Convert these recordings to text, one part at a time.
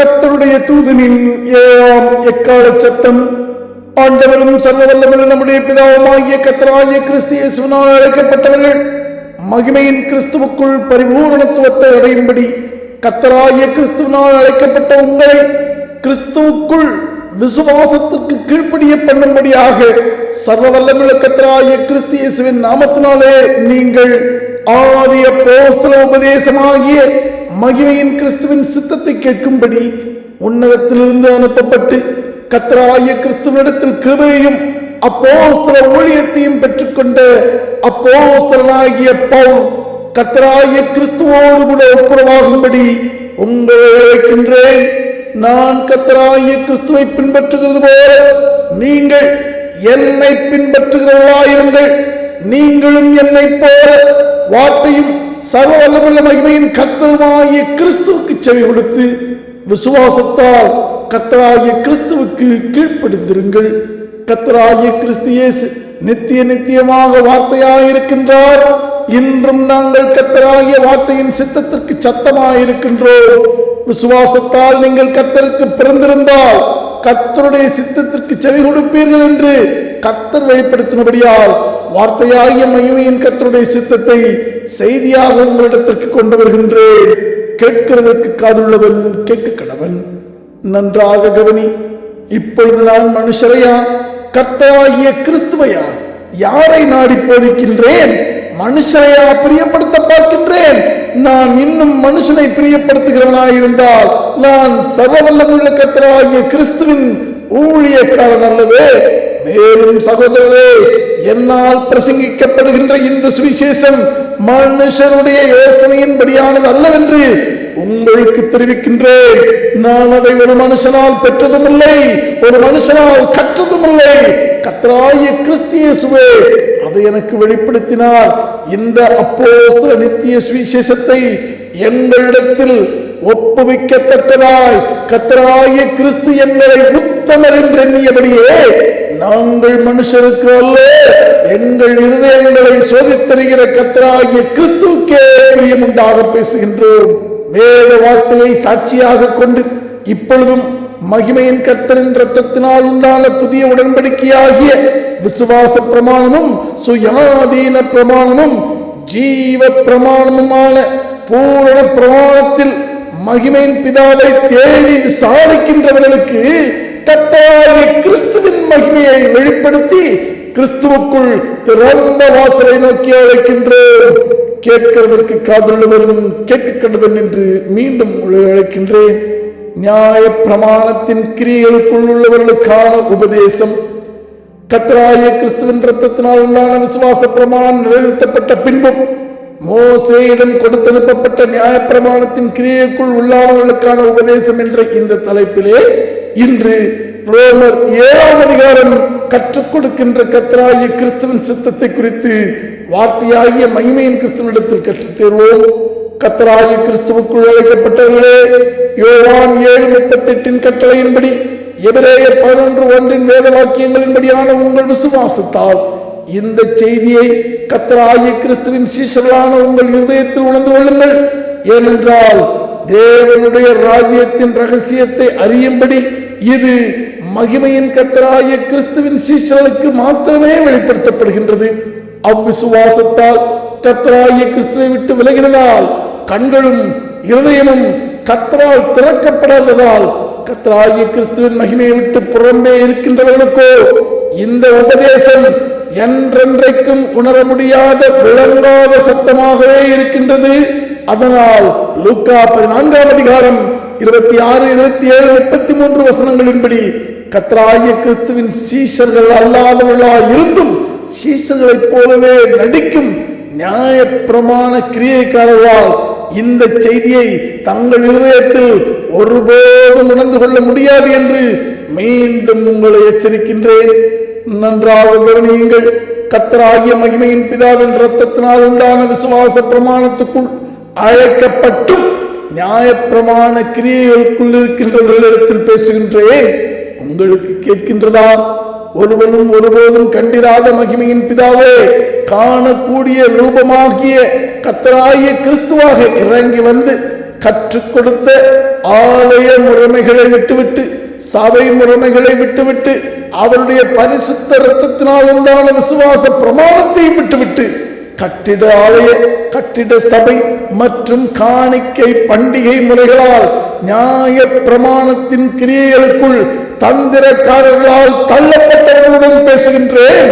கத்தருடைய தூதனின் ஏழாம் எக்கால சத்தம் ஆண்டவரும் சர்வவல்லவரும் நம்முடைய பிதாவுமாகிய கத்தராகிய கிறிஸ்து அழைக்கப்பட்டவர்கள் மகிமையின் கிறிஸ்துவுக்குள் பரிபூரணத்துவத்தை அடையும்படி கத்தராகிய கிறிஸ்துவினால் அழைக்கப்பட்ட உங்களை கிறிஸ்துவுக்குள் விசுவாசத்திற்கு கீழ்ப்படிய பண்ணும்படியாக சர்வவல்லமுள்ள கத்தராகிய கிறிஸ்தியேசுவின் நாமத்தினாலே நீங்கள் ஆதிய போஸ்தல உபதேசமாகிய மகிமையின் கிறிஸ்துவின் சித்தத்தை கேட்கும்படி உன்னதத்திலிருந்து அனுப்பப்பட்டு கத்தராய கிறிஸ்துவனிடத்தில் கிருபையையும் அப்போஸ்தர ஊழியத்தையும் பெற்றுக்கொண்ட அப்போஸ்தரனாகிய பவுல் கத்தராய கிறிஸ்துவோடு கூட ஒப்புரவாகும்படி உங்களை அழைக்கின்றேன். நான் கத்தராய கிறிஸ்துவை பின்பற்றுகிறது போல நீங்கள் என்னை பின்பற்றுகிறவர்களாயிருங்கள். நீங்களும் என்னை போல வார்த்தையும் சர்வ வல்லமுள்ள மகிமையின் கத்தருமாகிய கிறிஸ்துவுக்கு செவி கொடுத்து விசுவாசத்தால் கத்தராகிய கிறிஸ்துவுக்கு கீழ்ப்படிந்திருங்கள். கத்தராகிய கிறிஸ்து இயேசு நித்திய நித்தியமாக வார்த்தையாக இருக்கின்றார். இன்றும் நாங்கள் கத்தராகிய வார்த்தையின் சித்தத்திற்கு சத்தமாயிருக்கின்றோம் விசுவாசத்தால் நீங்கள் கத்தருக்கு பிறந்திருந்தால் கத்தருடைய சித்தத்திற்கு செவி கொடுப்பீர்கள் என்று கத்தர் வெளிப்படுத்தினபடியால் வார்த்தையாகிய மகிமையின் கத்தருடைய சித்தத்தை செய்தியாக உங்களிடத்திற்கு கொண்டு வருகின்றேன். கேட்கிறதற்கு காதுள்ளவன் கேட்க கடவன் நன்றாக கவனி இப்பொழுது நான் மனுஷரையா? கர்த்தராகிய கிறிஸ்துவையா? யாரை நாடி போதிக்கின்றேன்? மனுஷரையா பிரியப்படுத்த பார்க்கின்றேன்? நான் இன்னும் மனுஷனை பிரியப்படுத்துகிறவனாயிருந்தால் நான் சர்வவல்லமுள்ள கர்த்தராகிய கிறிஸ்துவின் ஊழியக்காரன் அல்லவே மேலும் சகோதரரே என்னால் பிரசங்கிக்கப்படுகின்ற இந்த சுவிசேஷம் மனுஷனுடைய யோசனையின்படியானது அல்லவென்று உங்களுக்கு தெரிவிக்கின்றேன். நான் அதை ஒரு மனுஷனால் பெற்றதும் இல்லை ஒரு மனுஷனால் கற்றதும் இல்லை கத்தராய கிறிஸ்தியேசுவே அதை எனக்கு வெளிப்படுத்தினார். இந்த அப்போஸ்தல நித்திய சுவிசேஷத்தை எங்களிடத்தில் ஒப்புவிக்கத்தக்கதாய். கத்தராய கிறிஸ்து எங்களை உத்தமர் என்று எண்ணியபடியே நாங்கள் மனுஷருக்கு அல்ல எங்கள் இருதயங்களை சோதித்தருகிற கத்தராகிய கிறிஸ்துக்கே பிரியம் உண்டாக பேசுகின்றோம். வேத வார்த்தையை சாட்சியாக கொண்டு இப்பொழுதும் மகிமையின் கர்த்தரின் ரத்தத்தினால் உண்டான புதிய உடன்படிக்கையாகிய விசுவாச பிரமாணமும் சுயாதீன பிரமாணமும் ஜீவ பிரமாணமுமான பூரண பிரமாணத்தில் மகிமையின் பிதாவை தேடி விசாரிக்கின்றவர்களுக்கு கத்தராகிய கிறிஸ்துவின் மகிமையை வெளிப்படுத்தி கிறிஸ்துவுக்குள் திறந்த வாசலை நோக்கி அழைக்கின்றோம். கேட்கிறதற்கு காதுள்ளவரும் கேட்க என்று மீண்டும் அழைக்கின்றேன். நியாய பிரமாணத்தின் கிரியைகளுக்குள் உள்ளவர்களுக்கான உபதேசம். கத்தராய கிறிஸ்துவின் ரத்தத்தினால் உண்டான விசுவாச பிரமாணம் நிறைவேற்றப்பட்ட பின்பும் மோசேயிடம் கொடுத்தனுப்பப்பட்ட நியாய பிரமாணத்தின் கிரியைக்குள் உள்ளானவர்களுக்கான உபதேசம் என்ற இந்த தலைப்பிலே இன்று ரோமர் ஏழாம் அதிகாரம் கற்றுக் கொடுக்கின்ற கத்தராகிய கிறிஸ்துவின் சித்தத்தை குறித்து வார்த்தையாகிய மகிமையின் கிறிஸ்துவனிடத்தில் கற்றுத் தேர்வோம். கத்தராகிய கிறிஸ்துவுக்குள் அழைக்கப்பட்டவர்களே யோவான் ஏழு முப்பத்தி எட்டின் கட்டளையின்படி எபிரேயர் பதினொன்று ஒன்றின் வேத வாக்கியங்களின்படியான உங்கள் விசுவாசத்தால் இந்த செய்தியை கத்தராய கிறிஸ்துவின் சீசர்களான உங்கள் இருதயத்தில் உணர்ந்து கொள்ளுங்கள். ஏனென்றால் தேவனுடைய ராஜ்யத்தின் ரகசியத்தை அறியும்படி இது மகிமையின் கத்தராய கிறிஸ்துவின் சீசர்களுக்கு மாத்திரமே வெளிப்படுத்தப்படுகின்றது. அவ்விசுவாசத்தால் கத்தராய கிறிஸ்துவை விட்டு விலகினதால் கண்களும் இருதயமும் கத்தரால் திறக்கப்படாததால் கத்தராகிய கிறிஸ்துவின் மகிமையை விட்டு புறம்பே இருக்கின்றவர்களுக்கோ இந்த உபதேசம் என்றென்றைக்கும் உணர முடியாத விளங்காத சத்தமாகவே இருக்கின்றது. அதனால் லூக்கா பதினான்காம் அதிகாரம் இருபத்தி ஆறு இருபத்தி ஏழு முப்பத்தி மூன்று வசனங்களின்படி கத்ராய கிறிஸ்துவின் சீஷர்கள் அல்லாதவர்களா இருந்தும் சீஷர்களைப் போலவே நடிக்கும் நியாய பிரமாண கிரியைக்காரர்களால் இந்த செய்தியை தங்கள் இருதயத்தில் ஒருபோதும் உணர்ந்து கொள்ள முடியாது என்று மீண்டும் உங்களை எச்சரிக்கின்றேன். நன்றாக கவனியுங்கள். கத்தராகிய மகிமையின் பிதாவின் ரத்தத்தினால் உண்டான விசுவாச பிரமாணத்துக்குள் அழைக்கப்பட்டும் நியாயப்பிரமாண கிரியைகளுக்குள் இருக்கின்றவர்களிடத்தில் பேசுகின்றேன். உங்களுக்கு கேட்கின்றதா? ஒருவனும் ஒருபோதும் கண்டிராத மகிமையின் பிதாவே காணக்கூடிய ரூபமாகிய கத்தராகிய கிறிஸ்துவாக இறங்கி வந்து கற்றுக் கொடுத்த ஆலய முறைமைகளை விட்டுவிட்டு சபை முறைமைகளை விட்டுவிட்டு அவருடைய பரிசுத்த ரத்தத்தினால் உண்டான விசுவாச பிரமாணத்தையும் விட்டுவிட்டு கட்டிட ஆலய கட்டிட சபை மற்றும் காணிக்கை பண்டிகை முறைகளால் நியாய பிரமாணத்தின் கிரியைகளுக்குள் தந்திரக்காரர்களால் தள்ளப்பட்டவர்களுடன் பேசுகின்றேன்.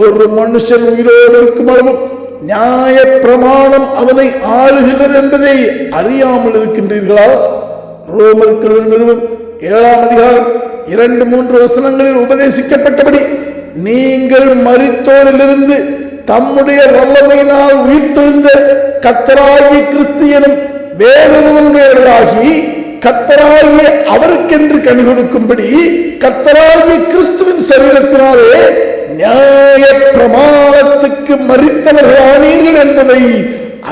ஒரு மனுஷன் உயிரோடு இருக்கும் அளவும் நியாய பிரமாணம் அவனை ஆளுகின்றது என்பதை அறியாமல் இருக்கின்றீர்களா? ரோமர்கள் நிறுவனம் ஏழாம் அதிகாரம் இரண்டு மூன்று வசனங்களில் உபதேசிக்கப்பட்டபடி நீங்கள் மறித்தோரிலிருந்து தம்முடைய வல்லமையினால் உயிர்த்தெழுந்த கத்தராகி கிறிஸ்து எனும் வேறொருவருடையவர்களாகி கத்தராகிய அவருக்கென்று கனி கொடுக்கும்படி கத்தராகிய கிறிஸ்துவின் சரீரத்தினாலே நியாய பிரமாணத்துக்கு மறித்தவர்களானீர்கள் என்பதை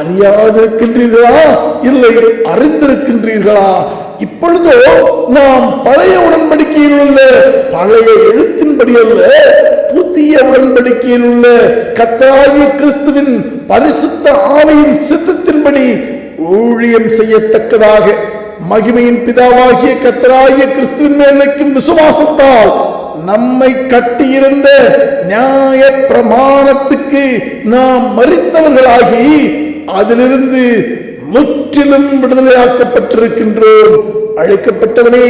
அறியாதிருக்கின்றீர்களா? இல்லை அறிந்திருக்கின்றீர்களா? இப்பொழுதோ நாம் பழைய உடன்படிக்கையில் உள்ள பழைய எழுத்தின்படி அல்ல புதிய உடன்படிக்கையில் உள்ள கத்தாய கிறிஸ்துவின் பரிசுத்த ஆணையின் சித்தத்தின்படி ஊழியம் செய்யத்தக்கதாக மகிமையின் பிதாவாகிய கத்தராகிய கிறிஸ்துவின் மேலைக்கும் விசுவாசத்தால் நம்மை கட்டியிருந்த நியாய பிரமாணத்துக்கு நாம் மறித்தவர்களாகி அதிலிருந்து முற்றிலும் விடுதலையாக்கப்பட்டிருக்கின்றோம். அழைக்கப்பட்டவனே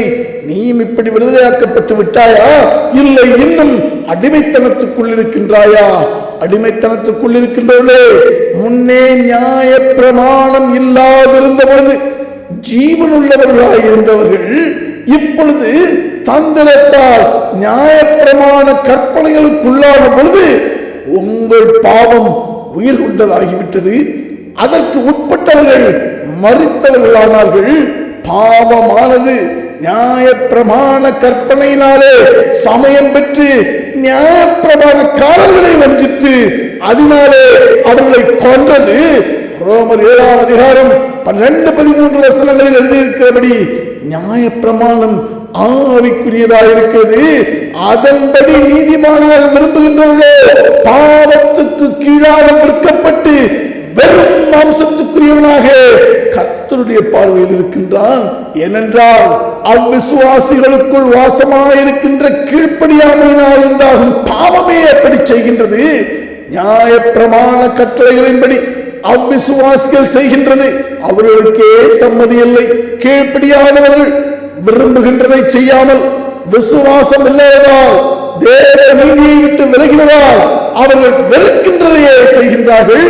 நீயும் இப்படி விடுதலையாக்கப்பட்டு விட்டாயா? இல்லை இன்னும் அடிமைத்தனத்துக்குள் இருக்கின்றாயா? அடிமைத்தனத்துக்குள் இருக்கின்றவர்களே முன்னே நியாய பிரமாணம் இல்லாதிருந்த பொழுது ஜீவனுள்ளவர்களாய் இருந்தவர்கள் இப்பொழுது தந்திரத்தால் நியாயப்பிரமாண கற்பனைகளுக்குள்ளான பொழுது உங்கள் பாவம் உயிர் கொண்டதாகிவிட்டது அதற்கு உட்பட்டவர்கள் மறுத்தவர்களானார்கள். பாவமானது நியாயப்பிரமாண கற்பனையினாலே சமயம் பெற்று நியாயப்பிரமாணக்காரர்களை வஞ்சித்து அதனாலே அவர்களை கொன்றது. ரோமர் ஏழாம் அதிகாரம் பன்னிரண்டு பதிமூன்று வசனங்களில் எழுதியிருக்கிறபடி நியாயப்பிரமாணம் ஆவிக்குரியதாக இருக்கிறது. அதன்படி நீதிமானாக விரும்புகின்றவர்களே பாவத்துக்கு கீழாக விற்கப்பட்டு வெறும் மாம்சத்துக்குரியவனாக கர்த்தருடைய பார்வையில் இருக்கின்றான். ஏனென்றால் அவ்விசுவாசிகளுக்குள் வாசமாயிருக்கின்ற கீழ்ப்படியாமையினால் உண்டாகும் பாவமே அப்படி செய்கின்றது. நியாய பிரமாண கட்டளைகளின்படி அவ்விசுவாசிகள் செய்கின்றது. அவர்களுக்கே சம்மதி இல்லை கீழ்ப்படியாதவர்கள் விரும்புகின்றதை செய்யாமல் விசுவாசம் இல்லாததால் தேவ நீதியை விட்டு விலகினதால் அவர்கள் வெறுக்கின்றதையே செய்கின்றார்கள்.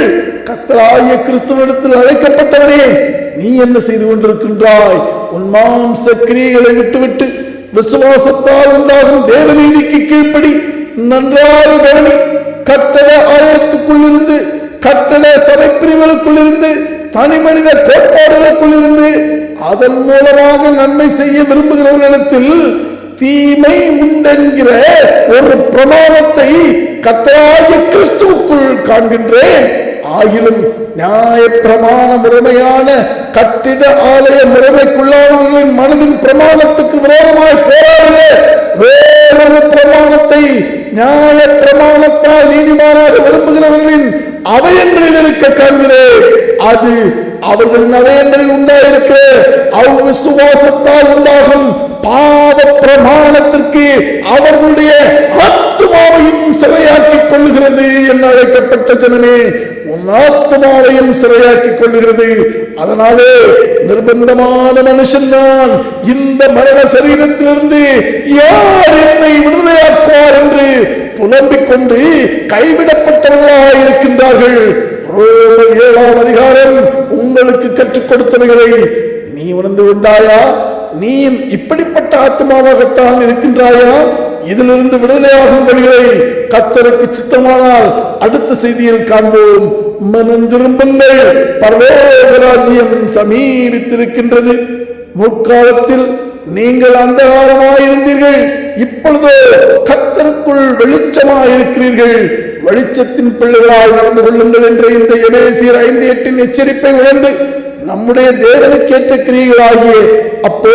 கத்தராய கிறிஸ்துவனிடத்தில் அழைக்கப்பட்டவனே நீ என்ன செய்து கொண்டிருக்கின்றாய்? உன் மாம்ச கிரியைகளை விட்டுவிட்டு விசுவாசத்தால் உண்டாகும் தேவநீதிக்கு கீழ்ப்படி நன்றாக கவனி. கட்டட ஆலயத்துக்குள் இருந்து கட்டட சபை பிரிவுகளுக்குள் இருந்து தனி மனித கோட்பாடுகளுக்குள் இருந்து அதன் மூலமாக நன்மை செய்ய விரும்புகிறவர்களிடத்தில் தீமை உண்டென்கிற ஒரு பிரமாணத்தை கத்தராய கிறிஸ்துவுக்குள் காண்கின்றேன். ஆயினும் நியாய பிரமாண முறைமையான கட்டிட ஆலய முறைமைக்குள்ளானவர்களின் மனதின் பிரமாணத்துக்கு விரோதமாய் போராடுகிற வேறொரு பிரமாணத்தை நியாய பிரமாணத்தால் நீதிமானாக விரும்புகிறவர்களின் அவயங்களில் இருக்க காண்கிறேன். அது அவர்களின் அவயங்களில் உண்டாயிருக்கிற அவ்விசுவாசத்தால் உண்டாகும் பாவ பிரமாணத்திற்கு அவர்களுடைய ஆத்மாவையும் சிறையாக்கிக் கொள்ளுகிறது என்று அழைக்கப்பட்ட ஜனமே உன் ஆத்மாவையும் சிறையாக்கிக் கொள்ளுகிறது. அதனாலே நிர்பந்தமான மனுஷன்தான் இந்த மரண சரீரத்திலிருந்து யார் என்னை விடுதலையாக்குவார் என்று புலம்பிக் கொண்டு கைவிடப்பட்டவர்களாக இருக்கின்றார்கள். ஏழாம் அதிகாரம் உங்களுக்கு கற்றுக் கொடுத்தவைகளை நீ உணர்ந்து கொண்டாயா? நீ இப்படிப்பட்ட ஆத்மாவாகத்தான் இருக்கின்றாயா இதிலிருந்து விடுதலையாகும் வழிகளை கத்தருக்கு சித்தமானால் அடுத்த செய்தியில் காண்போம். மனம் திரும்புங்கள். பரலோக ராஜ்யம் சமீபித்திருக்கின்றது. முற்காலத்தில் நீங்கள் அந்தகாரமாயிருந்தீர்கள். இப்பொழுதோ கத்தருக்குள் வெளிச்சமாயிருக்கிறீர்கள். வெளிச்சத்தின் பிள்ளைகளால் நடந்து கொள்ளுங்கள் என்ற இந்த எமேசியர் ஐந்து எட்டின் எச்சரிப்பை உணர்ந்து நம்முடைய தேவனுக்கேற்ற கிரியைகளாகிய அப்போ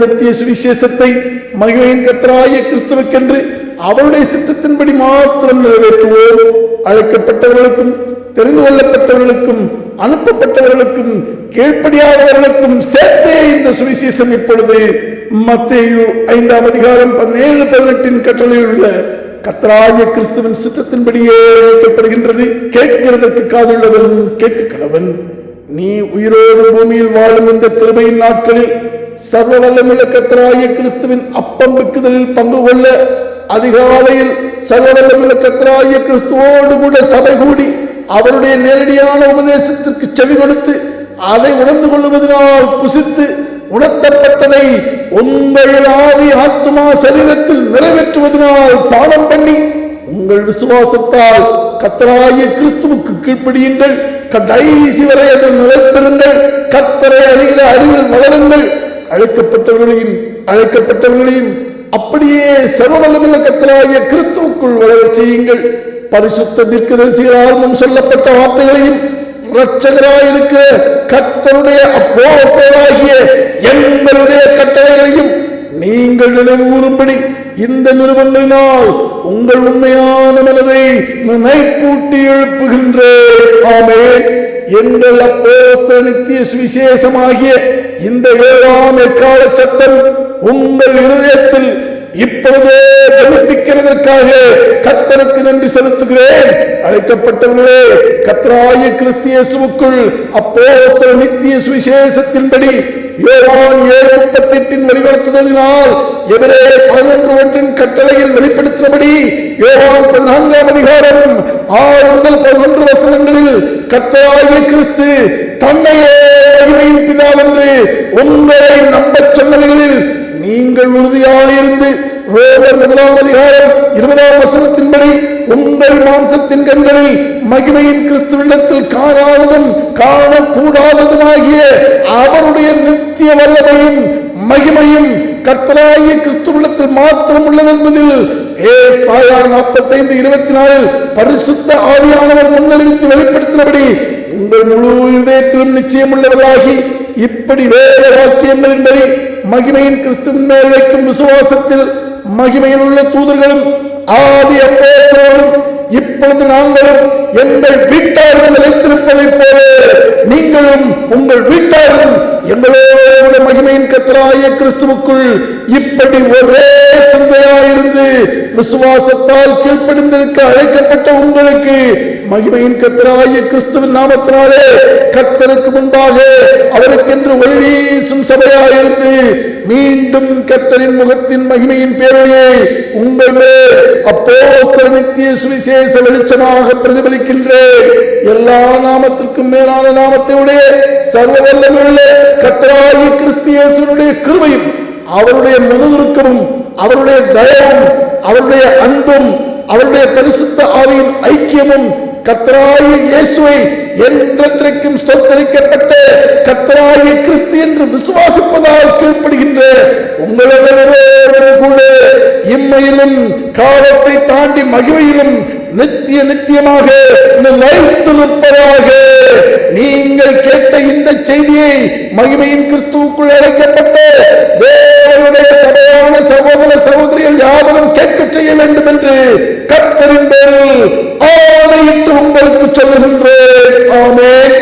நித்திய சுவிசேஷத்தை மகிமையின் கத்தராகிய கிறிஸ்துவுக்கென்று அவருடைய சித்தத்தின்படி மாத்திரம் நிறைவேற்றுவோம். அழைக்கப்பட்டவர்களுக்கும் தெரிந்து கொள்ளப்பட்டவர்களுக்கும் அனுப்பப்பட்டவர்களுக்கும் கீழ்ப்படியாதவர்களுக்கும் சேர்த்தே இந்த சுவிசேஷம் இப்பொழுது. மத்தேயு ஐந்தாம் அதிகாரம் பதினேழு பதினெட்டின் கட்டளையில் உள்ள கத்தராய கிறிஸ்துவின் சித்தத்தின்படியே அழைக்கப்படுகின்றது. கேட்கிறதற்கு காதுள்ளவன் கேட்க கடவன் நீ உயிரோடு பூமியில் வாழும் இந்த கிருபையின் நாட்களில் சர்வ வல்லமுள்ள கத்தராய கிறிஸ்துவின் அப்பம் விக்குதலில் பங்கு கொள்ள அதிகாலையில் சர்வ வல்லமுள்ள கிறிஸ்துவோடு கூட சபை கூடி அவருடைய நேரடியான உபதேசத்திற்கு செவி கொடுத்து அதை உணர்ந்து கொள்வதனால் புசித்து உணர்த்தப்பட்டதை உங்கள் ஆவி ஆத்மா சரீரத்தில் நிறைவேற்றுவதனால் பானம் பண்ணி உங்கள் விசுவாசத்தால் கத்தராகிய கிறிஸ்துவுக்கு கீழ்ப்படியுங்கள். கடைசி வரை அதில் நிலைத்திருங்கள் கத்தரை அறிகிற அறிவில் வளருங்கள் அழைக்கப்பட்டவர்களையும் அழைக்கப்பட்டவர்களையும் அப்படியே சர்வவல்லமுள்ள கத்தராகிய கிறிஸ்துவுக்குள் வளர செய்யுங்கள். பரிசுத்த தீர்க்கதரிசிகளால் முன் சொல்லப்பட்ட வார்த்தைகளையும் இரட்சகராயிருக்கிற கத்தருடைய அப்போஸ்தலராகிய எங்களுடைய கட்டளைகளையும் நீங்கள் நினைவு கூறும்படி இந்த நிறுவனங்களினால் உங்கள் உண்மையான மனதை நினைப்பூட்டி எழுப்புகின்றேன். ஆமே எங்கள் அப்போஸ்தல நித்திய சுவிசேஷமாகிய இந்த ஏழாம் எக்கால சட்டம் உங்கள் இருதயத்தில் இப்பொழுதே கணிப்பிக்கிறதற்காக கத்தருக்கு நன்றி செலுத்துகிறேன். அழைக்கப்பட்டவர்களே கத்தராய கிறிஸ்தியேசுவுக்குள் அப்போஸ்தல நித்திய சுவிசேஷத்தின்படி யோவான் ஏழு முப்பத்தி எட்டின் வழிபடுத்துதலினால் எவரே பதினொன்று ஒன்றின் கட்டளையில் வெளிப்படுத்தினபடி யோவான் பதினான்காம் அதிகாரம் ஆறு முதல் பதினொன்று வசனங்களில் கத்தராகிய கிறிஸ்து தன்னையே மகிமையின் பிதாவென்று உங்களை நம்பச் சொன்னவைகளில் நீங்கள் உறுதியாயிருந்து ரோமர் முதலாம் அதிகாரம் இருபதாம் வசனத்தின்படி உங்கள் மாம்சத்தின் கண்களில் மகிமையின் கிறிஸ்துவிடத்தில் காணாததும் காணக்கூடாததுமாகிய அவருடைய நித்திய வல்லமையும் மகிமையும் கர்த்தராகிய கிறிஸ்துவிடத்தில் மாத்திரம் உள்ளது என்பதில் சாயா நாற்பத்தைந்து இருபத்தி நாலில் பரிசுத்த ஆவியானவர் முன்னறிவித்து வெளிப்படுத்தினபடி உங்கள் முழு இதயத்திலும் நிச்சயமுள்ளவர்களாகி இப்படி வேத வாக்கியங்களின்படி மகிமையின் கிறிஸ்துவின் மேல் வைக்கும் விசுவாசத்தில் மகிமையில் உள்ள தூதர்களும் ஆதி அப்போஸ்தலர்களும் இப்பொழுது நாங்களும் எங்கள் வீட்டார்கள் நிலைத்திருப்பதைப் போல நீங்களும் உங்கள் வீட்டாரும் எங்களோட மகிமையின் கத்தராய கிறிஸ்துவுக்குள் இப்படி ஒரே சிந்தையாயிருந்து விசுவாசத்தால் கீழ்ப்படிந்திருக்க அழைக்கப்பட்ட உங்களுக்கு மகிமையின் கத்தராய கிறிஸ்துவின் நாமத்தினாலே கத்தருக்கு முன்பாக அவருக்கென்று ஒளி வீசும் சபையாயிருந்து மீண்டும் கத்தரின் முகத்தின் மகிமையின் பேரொழியை உங்கள் மேல் நித்திய சுவிசேஷ வெளிச்சமாக பிரதிபலிக்கின்றேன். எல்லா நாமத்திற்கும் மேலான நாமத்தை உடைய சர்வ வல்லமையுள்ள கர்த்தராகி கிறிஸ்தியேசனுடைய கிருமையும் அவருடைய மனதுருக்கமும் அவருடைய தயவும் அவருடைய அன்பும் அவருடைய பரிசுத்த ஆவியின் ஐக்கியமும் கத்தராய இயேசுவை என்றென்றைக்கும் ஸ்தோத்தரிக்கப்பட்ட கத்தராய கிறிஸ்து என்று விசுவாசிப்பதால் கீழ்ப்படுகின்ற உங்களோடு கூட இம்மையிலும் காலத்தை தாண்டி மகிமையிலும் நித்திய நித்தியமாக நிலைத்திருப்பதாக. நீங்கள் கேட்ட இந்த செய்தியை மகிமையின் கிறிஸ்துவுக்குள் அழைக்கப்பட்டு தேவனுடைய சபையான சகோதர சகோதரிகள் யாவரும் கேட்க செய்ய வேண்டும் என்று கத்தரின் பேரில் ஆ உங்களுக்கு சொல்லுகின்றேன் ஆமென்